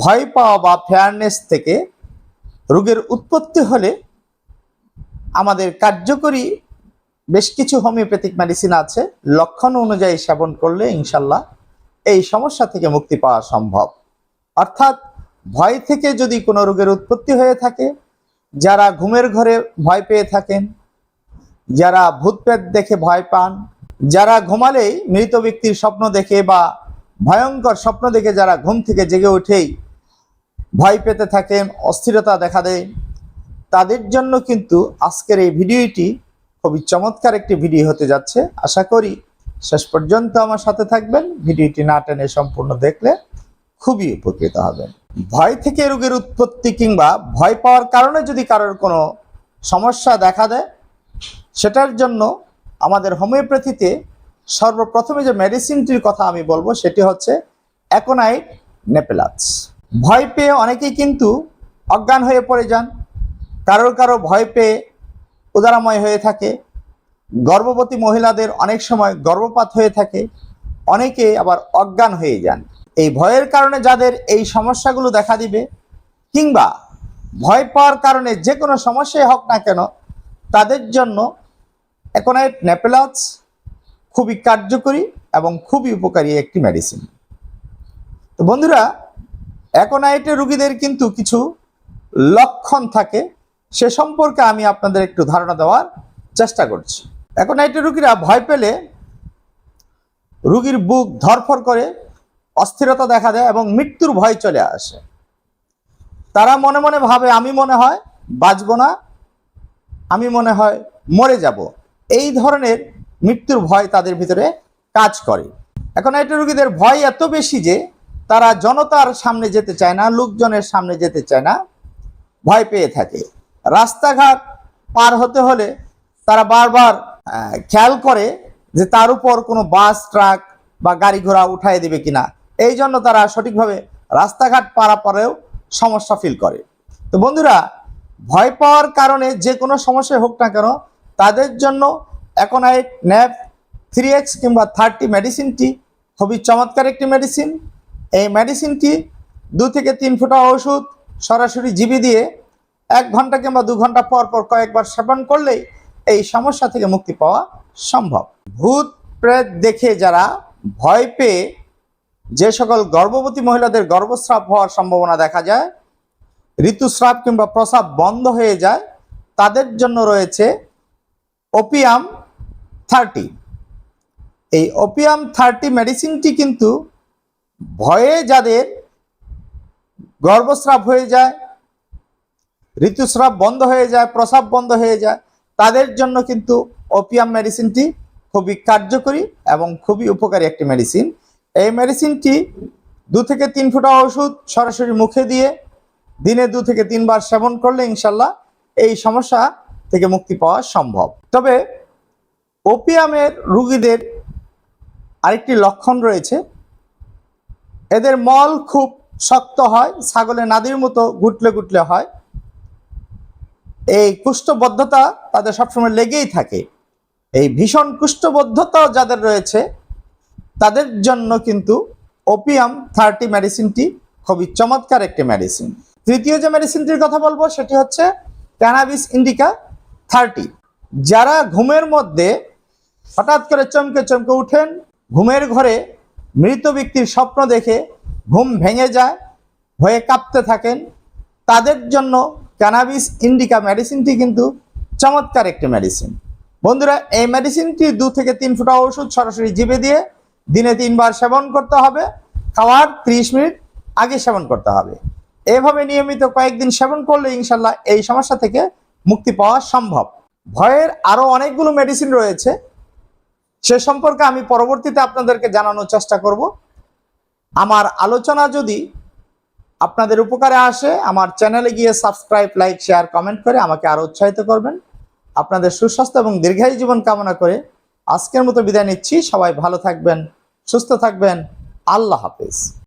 ভয় পাওয়া বা ফেয়ারনেস থেকে রোগের উৎপত্তি হলে আমাদের কার্যকরী বেশ কিছু হোমিওপ্যাথিক মেডিসিন আছে। লক্ষণ অনুযায়ী সেবন করলে ইনশাল্লাহ এই সমস্যা থেকে মুক্তি পাওয়া সম্ভব। অর্থাৎ ভয় থেকে যদি কোনো রোগের উৎপত্তি হয়ে থাকে, যারা ঘুমের ঘরে ভয় পেয়ে থাকেন, যারা ভূতপ্রেত দেখে ভয় পান, যারা ঘুমালেই মৃত ব্যক্তির স্বপ্ন দেখে বা ভয়ঙ্কর স্বপ্ন দেখে যারা ঘুম থেকে জেগে উঠেই ভয় পেতে থাকেন অস্থিরতা দেখা দেয়। তাদের জন্য কিন্তু আজকের এই ভিডিওটি খুবই চমৎকার একটি ভিডিও হতে যাচ্ছে। আশা করি শেষ পর্যন্ত আমার সাথে থাকবেন। ভিডিওটি না টেনে সম্পূর্ণ দেখলে খুবই উপকৃত হবেন। ভয় থেকে রোগের উৎপত্তি কিংবা ভয় পাওয়ার কারণে যদি কারোর কোনো সমস্যা দেখা দেয়, সেটার জন্য আমাদের হোমিওপ্যাথিতে সর্বপ্রথমে যে মেডিসিনটির কথা আমি বলব, সেটি হচ্ছে অ্যাকোনাইট নেপেলাক্স ভয় পেয়ে অনেকেই কিন্তু অজ্ঞান হয়ে পড়ে যান। কারোর কারও ভয় পেয়ে উদারাময় হয়ে থাকে। গর্ভবতী মহিলাদের অনেক সময় গর্ভপাত হয়ে থাকে। অনেকে আবার অজ্ঞান হয়ে যান। এই ভয়ের কারণে যাদের এই সমস্যাগুলো দেখা দিবে কিংবা ভয় পাওয়ার কারণে যে কোনো সমস্যাই হোক না কেন, তাদের জন্য অ্যাকোনাইট নেপেলাক্স খুবই কার্যকরী এবং খুবই উপকারী একটি মেডিসিন তো বন্ধুরা অ্যাকোনাইটের রুগীদের কিন্তু কিছু লক্ষণ থাকে। সে সম্পর্কে আমি আপনাদের একটু ধারণা দেওয়ার চেষ্টা করছি। অ্যাকোনাইটের রুগীরা ভয় পেলে রুগীর বুক ধরফর করে, অস্থিরতা দেখা দেয় এবং মৃত্যুর ভয় চলে আসে। তারা মনে মনে ভাবে, আমি মনে হয় বাঁচব না, আমি মনে হয় মরে যাব। এই ধরনের মৃত্যুর ভয় তাদের ভিতরে কাজ করে। এখন এটা রোগীদের ভয় এত বেশি যে তারা জনতার সামনে যেতে চায় না, লোকজনের সামনে যেতে চায় না, ভয় পেয়ে থাকে। রাস্তাঘাট পার হতে হলে তারা বারবার খেয়াল করে যে তার উপর কোনো বাস, ট্রাক বা গাড়ি ঘোড়া উঠাই দেবে কিনা। এই জন্য তারা সঠিকভাবে রাস্তাঘাট পারাপারেও সমস্যা ফিল করে। তো বন্ধুরা, ভয় পাওয়ার কারণে যে কোনো সমস্যা হোক না কেন, তাদের জন্য অ্যাকোনাইট ন্যাপ থ্রি এক্স কিংবা থার্টি মেডিসিনটি খুবই চমৎকার একটি মেডিসিন। এই মেডিসিনটি দু থেকে তিন ফুটা ওষুধ সরাসরি জিবি দিয়ে এক ঘণ্টা কিংবা দু ঘণ্টা পর পর কয়েকবার সেবন করলেই এই সমস্যা থেকে মুক্তি পাওয়া সম্ভব। ভূত প্রেত দেখে যারা ভয় পেয়ে যে সকল গর্ভবতী মহিলাদের গর্ভস্রাব হওয়ার সম্ভাবনা দেখা যায়, ঋতুস্রাব কিংবা প্রস্রাব বন্ধ হয়ে যায়, তাদের জন্য রয়েছে ওপিয়াম থার্টি এই ওপিয়াম থার্টি মেডিসিনটি কিন্তু ভয়ে যাদের গর্ভস্রাব হয়ে যায়, ঋতুস্রাব বন্ধ হয়ে যায় প্রস্রাব বন্ধ হয়ে যায়, তাদের জন্য কিন্তু ওপিয়াম মেডিসিনটি খুবই কার্যকরী এবং খুবই উপকারী একটি মেডিসিন এই মেডিসিনটি দু থেকে তিন ফুটা ওষুধ সরাসরি মুখে দিয়ে দিনে দু থেকে তিনবার সেবন করলে ইনশাল্লাহ এই সমস্যা থেকে মুক্তি পাওয়া সম্ভব। তবে ওপিয়ামের রুগীদের আরেকটি লক্ষণ রয়েছে এদের মল খুব শক্ত হয়, ছাগলের নাদির মতো গুটলে গুটলে হয়। এই কুষ্ঠবদ্ধতা তাদের সবসময় লেগেই থাকে। এই ভীষণ কুষ্ঠবদ্ধতা যাদের রয়েছে, তাদের জন্য কিন্তু ওপিয়াম থার্টি মেডিসিনটি খুবই চমৎকার একটি মেডিসিন তৃতীয় যে মেডিসিনটির কথা বলব, সেটি হচ্ছে ক্যানাবিস ইন্ডিকা থার্টি যারা ঘুমের মধ্যে হঠাৎ করে চমকে চমকে উঠেন, ঘুমের ঘরে মৃত ব্যক্তির স্বপ্ন দেখে ঘুম ভেঙে যায়, হয়ে কাঁপতে থাকেন। তাদের জন্য ক্যানাবিস ইন্ডিকা মেডিসিনটি কিন্তু চমৎকার একটি মেডিসিন বন্ধুরা, এই মেডিসিনটি দু থেকে তিন ফুটা ওষুধ সরাসরি জিভে দিয়ে দিনে তিনবার সেবন করতে হবে। খাওয়ার ত্রিশ মিনিট আগে সেবন করতে হবে। এভাবে নিয়মিত কয়েকদিন সেবন করলে ইনশাল্লাহ এই সমস্যা থেকে মুক্তি পাওয়া সম্ভব। ভয়ের আরও অনেকগুলো মেডিসিন রয়েছে। সে সম্পর্কে আমি পরবর্তীতে আপনাদেরকে জানানোর চেষ্টা করব। আমার আলোচনা যদি আপনাদের উপকারে আসে, আমার চ্যানেলে গিয়ে সাবস্ক্রাইব, লাইক, শেয়ার, কমেন্ট করে আমাকে আরও উৎসাহিত করবেন। আপনাদের সুস্বাস্থ্য এবং দীর্ঘায়ু জীবন কামনা করে আজকের মতো বিদায় নিচ্ছি। সবাই ভালো থাকবেন, সুস্থ থাকবেন। আল্লাহ হাফেজ।